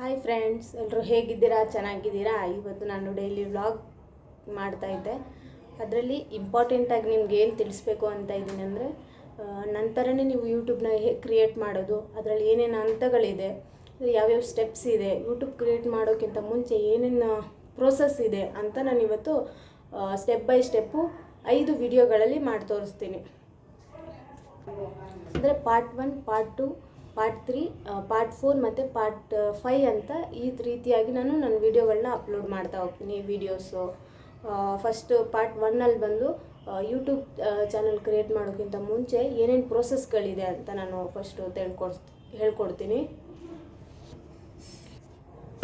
Hi friends ಎಲ್ಲರೂ ಹೇಗಿದ್ದೀರಾ? ಚೆನ್ನಾಗಿದ್ದೀರಾ? ಇವತ್ತು ನಾನು ಡೈಲಿ ವ್ಲಾಗ್ ಮಾಡ್ತಾ ಇದ್ದೆ. ಅದರಲ್ಲಿ ಇಂಪಾರ್ಟೆಂಟಾಗಿ ನಿಮ್ಗೆ ಏನು ತಿಳಿಸ್ಬೇಕು ಅಂತ ಇದ್ದೀನಿ ಅಂದರೆ ನಂತರನೇ ನೀವು ಯೂಟ್ಯೂಬ್ನ ಹೇಗೆ ಕ್ರಿಯೇಟ್ ಮಾಡೋದು, ಅದರಲ್ಲಿ ಏನೇನು ಹಂತಗಳಿದೆ ಯಾವ್ಯಾವ ಸ್ಟೆಪ್ಸ್ ಇದೆ ಯೂಟ್ಯೂಬ್ ಕ್ರಿಯೇಟ್ ಮಾಡೋಕ್ಕಿಂತ ಮುಂಚೆ ಏನೇನು ಪ್ರೋಸೆಸ್ ಇದೆ ಅಂತ ನಾನು ಇವತ್ತು ಸ್ಟೆಪ್ ಬೈ ಸ್ಟೆಪ್ಪು ಐದು ವಿಡಿಯೋಗಳಲ್ಲಿ ಮಾಡಿ ತೋರಿಸ್ತೀನಿ ಅಂದರೆ part one part two part three part four ಮತ್ತು ಪಾರ್ಟ್ ಫೈ ಅಂತ ಈ ರೀತಿಯಾಗಿ ನಾನು ನನ್ನ ವೀಡಿಯೋಗಳನ್ನ ಅಪ್ಲೋಡ್ ಮಾಡ್ತಾ ಹೋಗ್ತೀನಿ ವೀಡಿಯೋಸು ಫಸ್ಟ್ ಪಾರ್ಟ್ ಒನ್ನಲ್ಲಿ ಬಂದು ಯೂಟ್ಯೂಬ್ ಚಾನಲ್ ಕ್ರಿಯೇಟ್ ಮಾಡೋಕ್ಕಿಂತ ಮುಂಚೆ ಏನೇನು ಪ್ರೋಸೆಸ್ಗಳಿದೆ ಅಂತ ನಾನು ಫಸ್ಟು ತಿಳ್ಕೊಡ್ಸ್ ಹೇಳ್ಕೊಡ್ತೀನಿ.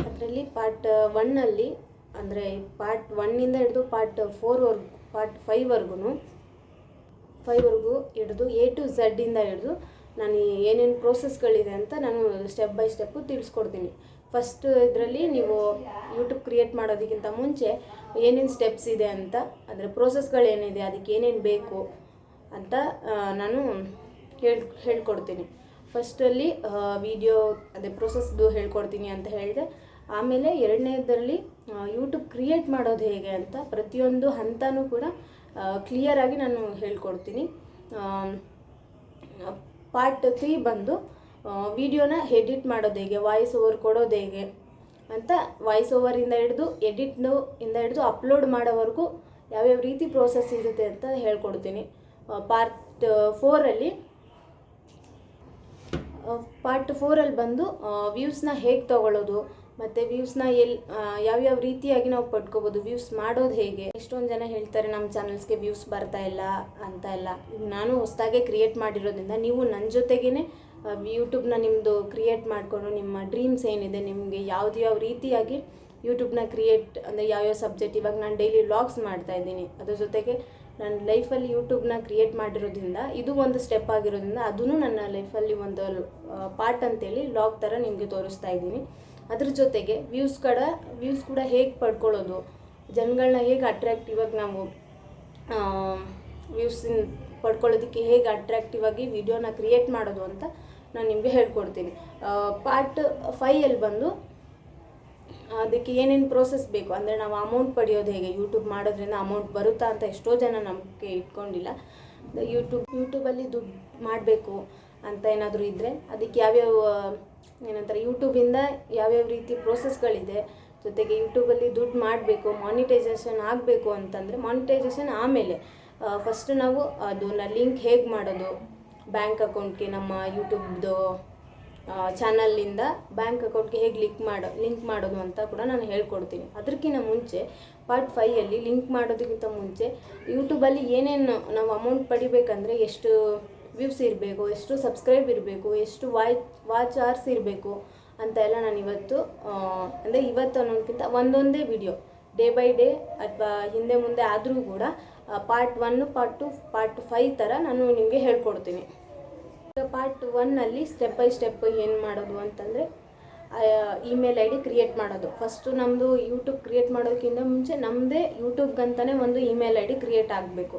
ಅದರಲ್ಲಿ ಪಾರ್ಟ್ ಒನ್ನಲ್ಲಿ ಅಂದರೆ ಪಾರ್ಟ್ ಒನ್ನಿಂದ ಹಿಡಿದು ಪಾರ್ಟ್ ಫೋರ್ವರ್ಗು ಪಾರ್ಟ್ ಫೈವ್ವರೆಗೂ ಫೈವ್ವರೆಗೂ ಹಿಡಿದು ಎ ಟು ಝಡ್ಡಿಂದ ಹಿಡಿದು ನಾನು ಏನೇನು ಪ್ರೋಸೆಸ್ಗಳಿದೆ ಅಂತ ನಾನು ಸ್ಟೆಪ್ ಬೈ ಸ್ಟೆಪ್ಪು ತಿಳಿಸ್ಕೊಡ್ತೀನಿ. ಫಸ್ಟ್ ಇದರಲ್ಲಿ ನೀವು ಯೂಟ್ಯೂಬ್ ಕ್ರಿಯೇಟ್ ಮಾಡೋದಕ್ಕಿಂತ ಮುಂಚೆ ಏನೇನು ಸ್ಟೆಪ್ಸ್ ಇದೆ ಅಂತ, ಅಂದರೆ ಪ್ರೋಸೆಸ್ಗಳೇನಿದೆ ಅದಕ್ಕೆ ಏನೇನು ಬೇಕು ಅಂತ ನಾನು ಹೇಳ್, ಹೇಳ್ಕೊಡ್ತೀನಿ. ಫಸ್ಟಲ್ಲಿ ವಿಡಿಯೋ ಅದೇ ಪ್ರೋಸೆಸ್ದು ಹೇಳ್ಕೊಡ್ತೀನಿ ಅಂತ ಹೇಳಿದೆ. ಆಮೇಲೆ ಎರಡನೇದರಲ್ಲಿ ಯೂಟ್ಯೂಬ್ ಕ್ರಿಯೇಟ್ ಮಾಡೋದು ಹೇಗೆ ಅಂತ ಪ್ರತಿಯೊಂದು ಹಂತನೂ ಕೂಡ ಕ್ಲಿಯರಾಗಿ ನಾನು ಹೇಳ್ಕೊಡ್ತೀನಿ. ಪಾರ್ಟ್ ತ್ರೀ ಬಂದು ವಿಡಿಯೋನ ಎಡಿಟ್ ಮಾಡೋದು ಹೇಗೆ ವಾಯ್ಸ್ ಓವರ್ ಕೊಡೋದು ಹೇಗೆ ಅಂತ ವಾಯ್ಸ್ ಓವರಿಂದ ಹಿಡಿದು ಎಡಿಟ್ನು ಇಂದ ಹಿಡಿದು ಅಪ್ಲೋಡ್ ಮಾಡೋವರೆಗೂ ಯಾವ್ಯಾವ ರೀತಿ ಪ್ರೋಸೆಸ್ ಇರುತ್ತೆ ಅಂತ ಹೇಳ್ಕೊಡ್ತೀನಿ. ಪಾರ್ಟ್ ಫೋರಲ್ಲಿ ಪಾರ್ಟ್ ಫೋರಲ್ಲಿ ಬಂದು ವ್ಯೂಸ್ನ ಹೇಗೆ ತಗೊಳ್ಳೋದು ಮತ್ತು ವ್ಯೂಸ್ನ ಎಲ್ಲಿ ಯಾವ್ಯಾವ ರೀತಿಯಾಗಿ ನಾವು ಪಡ್ಕೋಬೋದು ವ್ಯೂಸ್ ಮಾಡೋದು ಹೇಗೆ? ಎಷ್ಟೊಂದು ಜನ ಹೇಳ್ತಾರೆ ನಮ್ಮ ಚಾನಲ್ಸ್ಗೆ ವ್ಯೂಸ್ ಬರ್ತಾ ಇಲ್ಲ ಅಂತ ಎಲ್ಲ. ನಾನು ಹೊಸದಾಗೆ ಕ್ರಿಯೇಟ್ ಮಾಡಿರೋದ್ರಿಂದ ನೀವು ನನ್ನ ಜೊತೆಗೇ ಯೂಟ್ಯೂಬ್ನ ನಿಮ್ಮದು ಕ್ರಿಯೇಟ್ ಮಾಡಿಕೊಂಡು, ನಿಮ್ಮ ಡ್ರೀಮ್ಸ್ ಏನಿದೆ, ನಿಮಗೆ ಯಾವ್ದು ಯಾವ ರೀತಿಯಾಗಿ ಯೂಟ್ಯೂಬ್ನ ಕ್ರಿಯೇಟ್ ಅಂದರೆ ಯಾವ್ಯಾವ ಸಬ್ಜೆಕ್ಟ್ ಇವಾಗ ನಾನು ಡೈಲಿ ವ್ಲಾಗ್ಸ್ ಮಾಡ್ತಾ ಇದ್ದೀನಿ. ಅದ್ರ ಜೊತೆಗೆ ನನ್ನ ಲೈಫಲ್ಲಿ ಯೂಟ್ಯೂಬ್ನ ಕ್ರಿಯೇಟ್ ಮಾಡಿರೋದ್ರಿಂದ ಇದು ಒಂದು ಸ್ಟೆಪ್ ಆಗಿರೋದ್ರಿಂದ ಅದೂ ನನ್ನ ಲೈಫಲ್ಲಿ ಒಂದು ಪಾರ್ಟ್ ಅಂತೇಳಿ ಲಾಗ್ ಥರ ನಿಮಗೆ ತೋರಿಸ್ತಾ ಇದ್ದೀನಿ. ಅದ್ರ ಜೊತೆಗೆ ವ್ಯೂಸ್ ಕೂಡ ವ್ಯೂಸ್ ಕೂಡ ಹೇಗೆ ಪಡ್ಕೊಳ್ಳೋದು ಜನಗಳನ್ನ ಹೇಗೆ ಅಟ್ರಾಕ್ಟಿವ್ ಆಗಿ ನಾವು ವ್ಯೂಸ್ ಪಡ್ಕೊಳ್ಳೋದಕ್ಕೆ ಹೇಗೆ ಅಟ್ರಾಕ್ಟಿವ್ ಆಗಿ ವಿಡಿಯೋನ ಕ್ರಿಯೇಟ್ ಮಾಡೋದು ಅಂತ ನಾನು ನಿಮಗೆ ಹೇಳ್ಕೊಡ್ತೀನಿ. ಪಾರ್ಟ್ ಫೈಯಲ್ಲಿ ಬಂದು, ಅದಕ್ಕೆ ಏನೇನು ಪ್ರೋಸೆಸ್ ಬೇಕು, ಅಂದರೆ ನಾವು ಅಮೌಂಟ್ ಪಡೆಯೋದು ಹೇಗೆ ಯೂಟ್ಯೂಬ್ ಮಾಡೋದ್ರಿಂದ ಅಮೌಂಟ್ ಬರುತ್ತಾ ಅಂತ ಎಷ್ಟೋ ಜನ ನಮಗೆ ಇಟ್ಕೊಂಡಿಲ್ಲ. ಯೂಟ್ಯೂಬ್ ಯೂಟ್ಯೂಬಲ್ಲಿ ದುಡ್ಡು ಮಾಡಬೇಕು ಅಂತ ಏನಾದರೂ ಇದ್ದರೆ ಅದಕ್ಕೆ ಯಾವ್ಯಾವ ಏನಂತಾರೆ ಯೂಟ್ಯೂಬಿಂದ ಯಾವ್ಯಾವ ರೀತಿ ಪ್ರೋಸೆಸ್ಗಳಿದೆ ಜೊತೆಗೆ ಯೂಟ್ಯೂಬಲ್ಲಿ ದುಡ್ಡು ಮಾಡಬೇಕು ಮಾನಿಟೈಸೇಷನ್ ಆಗಬೇಕು ಅಂತಂದರೆ ಮಾನಿಟೈಸೇಷನ್ ಆಮೇಲೆ ಫಸ್ಟ್ ನಾವು ಅದನ್ನ ಲಿಂಕ್ ಹೇಗೆ ಮಾಡೋದು? ಬ್ಯಾಂಕ್ ಅಕೌಂಟ್ಗೆ ನಮ್ಮ ಯೂಟ್ಯೂಬ್ದು ಚಾನಲ್ಲಿಂದ ಬ್ಯಾಂಕ್ ಅಕೌಂಟ್ಗೆ ಹೇಗೆ ಲಿಂಕ್ ಮಾಡೋ ಲಿಂಕ್ ಮಾಡೋದು ಅಂತ ಕೂಡ ನಾನು ಹೇಳ್ಕೊಡ್ತೀನಿ. ಅದಕ್ಕಿಂತ ಮುಂಚೆ ಪಾರ್ಟ್ ಫೈಯಲ್ಲಿ ಲಿಂಕ್ ಮಾಡೋದಕ್ಕಿಂತ ಮುಂಚೆ ಯೂಟ್ಯೂಬಲ್ಲಿ ಏನೇನು ನಾವು ಅಮೌಂಟ್ ಪಡಿಬೇಕಂದ್ರೆ ಎಷ್ಟು ವ್ಯೂಸ್ ಇರಬೇಕು, ಎಷ್ಟು ಸಬ್ಸ್ಕ್ರೈಬ್ ಇರಬೇಕು, ಎಷ್ಟು ವಾಯ್ ವಾಚ್ ಆರ್ಸ್ ಇರಬೇಕು ಅಂತ ಎಲ್ಲ ನಾನು ಇವತ್ತು ಅಂದರೆ ಇವತ್ತು ಅನ್ನೋದಕ್ಕಿಂತ ಒಂದೊಂದೇ ವಿಡಿಯೋ ಡೇ ಬೈ ಡೇ ಅಥವಾ ಹಿಂದೆ ಮುಂದೆ ಆದರೂ ಕೂಡ part one part two part five ಥರ ನಾನು ನಿಮಗೆ ಹೇಳ್ಕೊಡ್ತೀನಿ. ಈಗ ಪಾರ್ಟ್ ಒನ್ನಲ್ಲಿ ಸ್ಟೆಪ್ ಬೈ ಸ್ಟೆಪ್ ಏನು ಮಾಡೋದು ಅಂತಂದರೆ ಇಮೇಲ್ ಐ ಡಿ ಕ್ರಿಯೇಟ್ ಮಾಡೋದು. ಫಸ್ಟು ನಮ್ಮದು ಯೂಟ್ಯೂಬ್ ಕ್ರಿಯೇಟ್ ಮಾಡೋದಕ್ಕಿಂತ ಮುಂಚೆ ನಮ್ಮದೇ ಯೂಟ್ಯೂಬ್ಗಂತಲೇ ಒಂದು ಇಮೇಲ್ ಐ ಡಿ ಕ್ರಿಯೇಟ್ ಆಗಬೇಕು.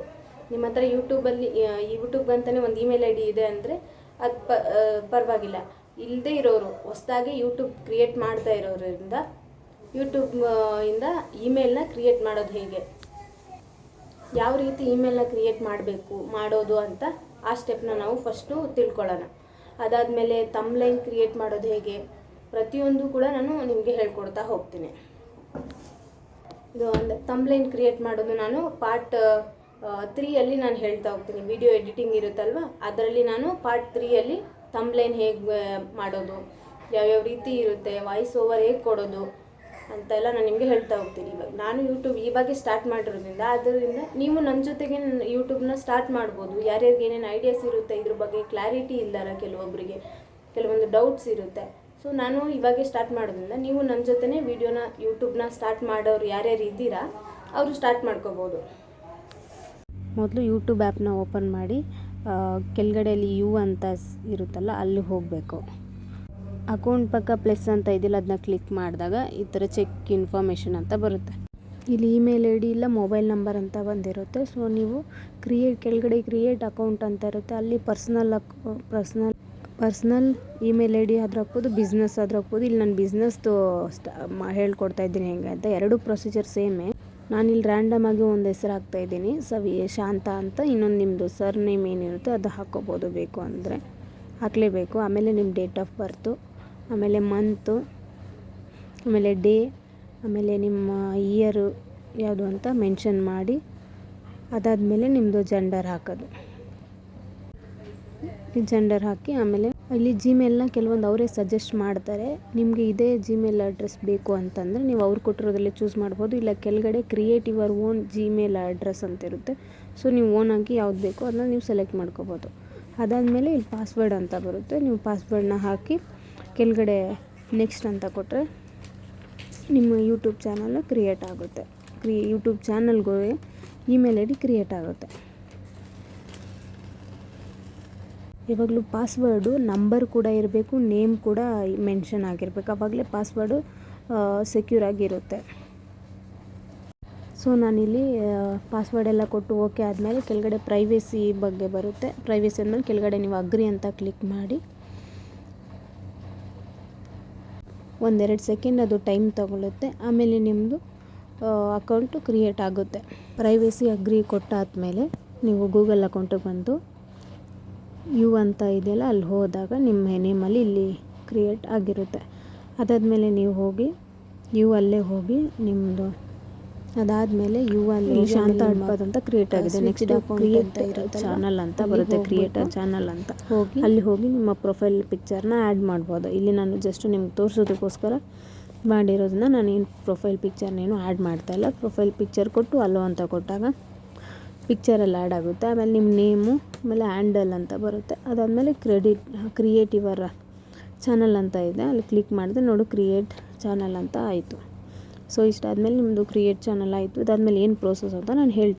ನಿಮ್ಮ ಹತ್ರ ಯೂಟ್ಯೂಬಲ್ಲಿ ಯೂಟ್ಯೂಬ್ ಅಂತಲೇ ಒಂದು ಇಮೇಲ್ ಐ ಡಿ ಇದೆ ಅಂದರೆ ಅದು ಪ ಪರವಾಗಿಲ್ಲ. ಇಲ್ಲದೆ ಇರೋರು, ಹೊಸ್ದಾಗಿ ಯೂಟ್ಯೂಬ್ ಕ್ರಿಯೇಟ್ ಮಾಡ್ತಾ ಇರೋದ್ರಿಂದ ಯೂಟ್ಯೂಬ್ ಇಂದ ಇಮೇಲ್ನ ಕ್ರಿಯೇಟ್ ಮಾಡೋದು ಹೇಗೆ? ಯಾವ ರೀತಿ ಇಮೇಲ್ನ ಕ್ರಿಯೇಟ್ ಮಾಡಬೇಕು, ಮಾಡೋದು ಅಂತ ಆ ಸ್ಟೆಪ್ನ ನಾವು ಫಸ್ಟು ತಿಳ್ಕೊಳ್ಳೋಣ. ಅದಾದಮೇಲೆ ತಮ್ಲೈನ್ ಕ್ರಿಯೇಟ್ ಮಾಡೋದು ಹೇಗೆ? ಪ್ರತಿಯೊಂದು ಕೂಡ ನಾನು ನಿಮಗೆ ಹೇಳ್ಕೊಡ್ತಾ ಹೋಗ್ತೀನಿ. ಇದು ಒಂದು ತಮ್ಲೈನ್ ಕ್ರಿಯೇಟ್ ಮಾಡೋದು ನಾನು ಪಾರ್ಟ್ ತ್ರೀಯಲ್ಲಿ ನಾನು ಹೇಳ್ತಾ ಹೋಗ್ತೀನಿ. ವಿಡಿಯೋ ಎಡಿಟಿಂಗ್ ಇರುತ್ತಲ್ವ? ಅದರಲ್ಲಿ ನಾನು ಪಾರ್ಟ್ ತ್ರೀಯಲ್ಲಿ ತಮ್ಲೈನ್ ಹೇಗೆ ಮಾಡೋದು, ಯಾವ್ಯಾವ ರೀತಿ ಇರುತ್ತೆ ವಾಯ್ಸ್ ಓವರ್ ಹೇಗೆ ಕೊಡೋದು ಅಂತೆಲ್ಲ ನಾನು ನಿಮಗೆ ಹೇಳ್ತಾ ಹೋಗ್ತೀನಿ. ಇವಾಗ ನಾನು ಯೂಟ್ಯೂಬ್ ಇವಾಗೆ ಸ್ಟಾರ್ಟ್ ಮಾಡಿರೋದ್ರಿಂದ ಅದರಿಂದ ನೀವು ನನ್ನ ಜೊತೆಗೆ ಯೂಟ್ಯೂಬ್ನ ಸ್ಟಾರ್ಟ್ ಮಾಡ್ಬೋದು. ಯಾರ್ಯಾರಿಗೆ ಏನೇನು ಐಡಿಯಾಸ್ ಇರುತ್ತೆ, ಇದ್ರ ಬಗ್ಗೆ ಕ್ಲಾರಿಟಿ ಇಲ್ಲಾರ ಕೆಲವೊಬ್ಬರಿಗೆ ಕೆಲವೊಂದು ಡೌಟ್ಸ್ ಇರುತ್ತೆ. ಸೊ ನಾನು ಇವಾಗೆ ಸ್ಟಾರ್ಟ್ ಮಾಡೋದ್ರಿಂದ ನೀವು ನನ್ನ ಜೊತೆನೇ ವೀಡಿಯೋನ ಯೂಟ್ಯೂಬ್ನ ಸ್ಟಾರ್ಟ್ ಮಾಡೋರು ಯಾರ್ಯಾರು ಇದ್ದೀರಾ, ಅವರು ಸ್ಟಾರ್ಟ್ ಮಾಡ್ಕೋಬೋದು. ಮೊದಲು ಯೂಟ್ಯೂಬ್ ಆ್ಯಪ್ನ ಓಪನ್ ಮಾಡಿ ಕೆಳಗಡೆಯಲ್ಲಿ ಯು ಅಂತ ಇರುತ್ತಲ್ಲ, ಅಲ್ಲಿ ಹೋಗಬೇಕು. ಅಕೌಂಟ್ ಪಕ್ಕ ಪ್ಲಸ್ ಅಂತ ಇದೆಯಲ್ಲ ಅದನ್ನ ಕ್ಲಿಕ್ ಮಾಡಿದಾಗ ಈ ಥರ ಚೆಕ್ ಇನ್ಫಾರ್ಮೇಷನ್ ಅಂತ ಬರುತ್ತೆ. ಇಲ್ಲಿ ಇಮೇಲ್ ಐ ಡಿ ಇಲ್ಲ ಮೊಬೈಲ್ ನಂಬರ್ ಅಂತ ಬಂದಿರುತ್ತೆ. ಸೊ ನೀವು ಕ್ರಿಯೇಟ್ ಕೆಳಗಡೆ ಕ್ರಿಯೇಟ್ ಅಕೌಂಟ್ ಅಂತ ಇರುತ್ತೆ. ಅಲ್ಲಿ ಪರ್ಸ್ನಲ್ ಅಕ್ ಪರ್ಸ್ನಲ್ ಪರ್ಸ್ನಲ್ ಇಮೇಲ್ ಐ ಡಿ ಆದ್ರೂ ಹಾಕ್ಬೋದು ಬಿಸ್ನೆಸ್ ಆದ್ರೂ ಹಾಕ್ಬೋದು. ಇಲ್ಲಿ ನಾನು ಬಿಸ್ನೆಸ್ದು ಹೇಳ್ಕೊಡ್ತಾ ಇದ್ದೀನಿ ಹೆಂಗೆ ಅಂತ. ಎರಡು ಪ್ರೊಸೀಜರ್ ಸೇಮೇ ನಾನಿಲ್ಲಿ ರ್ಯಾಂಡಮ್ ಆಗಿ ಒಂದು ಹೆಸರು ಹಾಕ್ತಾ ಇದ್ದೀನಿ. ಸವಿ ಶಾಂತ ಅಂತ ಇನ್ನೊಂದು ನಿಮ್ಮದು ಸರ್ ನೇಮ್ ಏನಿರುತ್ತೆ ಅದು ಹಾಕ್ಕೋಬೋದು ಬೇಕು ಅಂದರೆ. ಹಾಕಲೇಬೇಕು. ಆಮೇಲೆ ನಿಮ್ಮ ಡೇಟ್ ಆಫ್ ಬರ್ತು ಆಮೇಲೆ ಮಂತು ಆಮೇಲೆ ಡೇ ಆಮೇಲೆ ನಿಮ್ಮ ಇಯರು ಯಾವುದು ಅಂತ ಮೆನ್ಷನ್ ಮಾಡಿ, ಅದಾದಮೇಲೆ ನಿಮ್ಮದು ಜೆಂಡರ್ ಹಾಕೋದು. ಜೆಂಡರ್ ಹಾಕಿ ಆಮೇಲೆ ಇಲ್ಲಿ ಜಿಮೇಲ್ನ ಕೆಲವೊಂದು ಅವರೇ ಸಜೆಸ್ಟ್ ಮಾಡ್ತಾರೆ. ನಿಮಗೆ ಇದೇ ಜಿಮೇಲ್ ಅಡ್ರೆಸ್ ಬೇಕು ಅಂತಂದರೆ ನೀವು ಅವ್ರು ಕೊಟ್ಟಿರೋದ್ರಲ್ಲೇ ಚೂಸ್ ಮಾಡ್ಬೋದು. ಇಲ್ಲ ಕೆಳಗಡೆ create your own Gmail address ಅಂತ ಇರುತ್ತೆ ಸೊ ನೀವು ಓನ್ ಆಗಿ ಯಾವ್ದು ಬೇಕೋ ಅದನ್ನ ನೀವು ಸೆಲೆಕ್ಟ್ ಮಾಡ್ಕೋಬೋದು. ಅದಾದಮೇಲೆ ಇಲ್ಲಿ ಪಾಸ್ವರ್ಡ್ ಅಂತ ಬರುತ್ತೆ. ನೀವು ಪಾಸ್ವರ್ಡ್ನ ಹಾಕಿ ಕೆಳಗಡೆ ನೆಕ್ಸ್ಟ್ ಅಂತ ಕೊಟ್ಟರೆ ನಿಮ್ಮ ಯೂಟ್ಯೂಬ್ ಚಾನಲ್ ಕ್ರಿಯೇಟ್ ಆಗುತ್ತೆ. ಕ್ರಿ ಯೂಟ್ಯೂಬ್ ಚಾನಲ್ಗೂ ಇಮೇಲ್ ಐ ಡಿ ಕ್ರಿಯೇಟ್ ಆಗುತ್ತೆ. ಯಾವಾಗಲೂ ಪಾಸ್ವರ್ಡು ನಂಬರ್ ಕೂಡ ಇರಬೇಕು ನೇಮ್ ಕೂಡ ಮೆನ್ಷನ್ ಆಗಿರಬೇಕು. ಆವಾಗಲೇ ಪಾಸ್ವರ್ಡು ಸೆಕ್ಯೂರ್ ಆಗಿರುತ್ತೆ. ಸೊ ನಾನಿಲ್ಲಿ ಪಾಸ್ವರ್ಡ್ ಎಲ್ಲ ಕೊಟ್ಟು ಓಕೆ ಆದಮೇಲೆ ಕೆಳಗಡೆ ಪ್ರೈವೇಸಿ ಬಗ್ಗೆ ಬರುತ್ತೆ. ಪ್ರೈವೇಸಿ ಅಂದಮೇಲೆ ಕೆಳಗಡೆ ನೀವು ಅಗ್ರಿ ಅಂತ ಕ್ಲಿಕ್ ಮಾಡಿ. ಒಂದೆರಡು ಸೆಕೆಂಡ್ ಅದು ಟೈಮ್ ತಗೊಳ್ಳುತ್ತೆ ಆಮೇಲೆ ನಿಮ್ಮದು ಅಕೌಂಟು ಕ್ರಿಯೇಟ್ ಆಗುತ್ತೆ. ಪ್ರೈವೇಸಿ ಅಗ್ರಿ ಕೊಟ್ಟಾದಮೇಲೆ ನೀವು ಗೂಗಲ್ ಅಕೌಂಟಿಗೆ ಬಂದು ಯು ಅಂತ ಇದೆಯಲ್ಲ ಅಲ್ಲಿ ಹೋದಾಗ ನಿಮ್ಮ ನೇಮಲ್ಲಿ ಇಲ್ಲಿ ಕ್ರಿಯೇಟ್ ಆಗಿರುತ್ತೆ. ಅದಾದಮೇಲೆ ನೀವು ಹೋಗಿ ಯು ಅಲ್ಲೇ ಹೋಗಿ ನಿಮ್ಮದು ಅದಾದಮೇಲೆ ಯು ಅಲ್ಲಿ ಶಾಂತ ಅಂತ ಕ್ರಿಯೇಟ್ ಆಗಿದೆ. ನೆಕ್ಸ್ಟ್ ಕ್ರಿಯೇಟ್ ಚಾನಲ್ ಅಂತ ಬರುತ್ತೆ ಕ್ರಿಯೇಟರ್ ಚಾನಲ್ ಅಂತ. ಹೋಗಿ ಅಲ್ಲಿ ಹೋಗಿ ನಿಮ್ಮ ಪ್ರೊಫೈಲ್ ಪಿಕ್ಚರ್ನ ಆ್ಯಡ್ ಮಾಡ್ಬೋದು. ಇಲ್ಲಿ ನಾನು ಜಸ್ಟ್ ನಿಮ್ಗೆ ತೋರಿಸೋದಕ್ಕೋಸ್ಕರ ಮಾಡಿರೋದನ್ನ ನಾನು ಏನು ಪ್ರೊಫೈಲ್ ಪಿಕ್ಚರ್ನೇನು ಆ್ಯಡ್ ಮಾಡ್ತಾಯಿಲ್ಲ ಪ್ರೊಫೈಲ್ ಪಿಕ್ಚರ್ ಕೊಟ್ಟು ಅಲ್ಲೋ ಅಂತ ಕೊಟ್ಟಾಗ ಪಿಕ್ಚರಲ್ಲಿ ಆ್ಯಡ್ ಆಗುತ್ತೆ. ಆಮೇಲೆ ನಿಮ್ಮ ನೇಮು ಆಮೇಲೆ ಹ್ಯಾಂಡಲ್ ಅಂತ ಬರುತ್ತೆ. ಅದಾದಮೇಲೆ ಕ್ರೆಡಿಟ್ ಕ್ರಿಯೇಟಿವ್ ಅವರ ಚಾನಲ್ ಅಂತ ಇದೆ. ಅಲ್ಲಿ ಕ್ಲಿಕ್ ಮಾಡಿದ್ರೆ ನೋಡು ಕ್ರಿಯೇಟ್ ಚಾನಲ್ ಅಂತ ಆಯಿತು. ಸೊ ಇಷ್ಟಾದಮೇಲೆ ನಿಮ್ಮದು ಕ್ರಿಯೇಟ್ ಚಾನಲ್ ಆಯಿತು. ಇದಾದಮೇಲೆ ಏನು ಪ್ರೋಸೆಸ್ ಅಂತ ನಾನು ಹೇಳ್ತೀನಿ.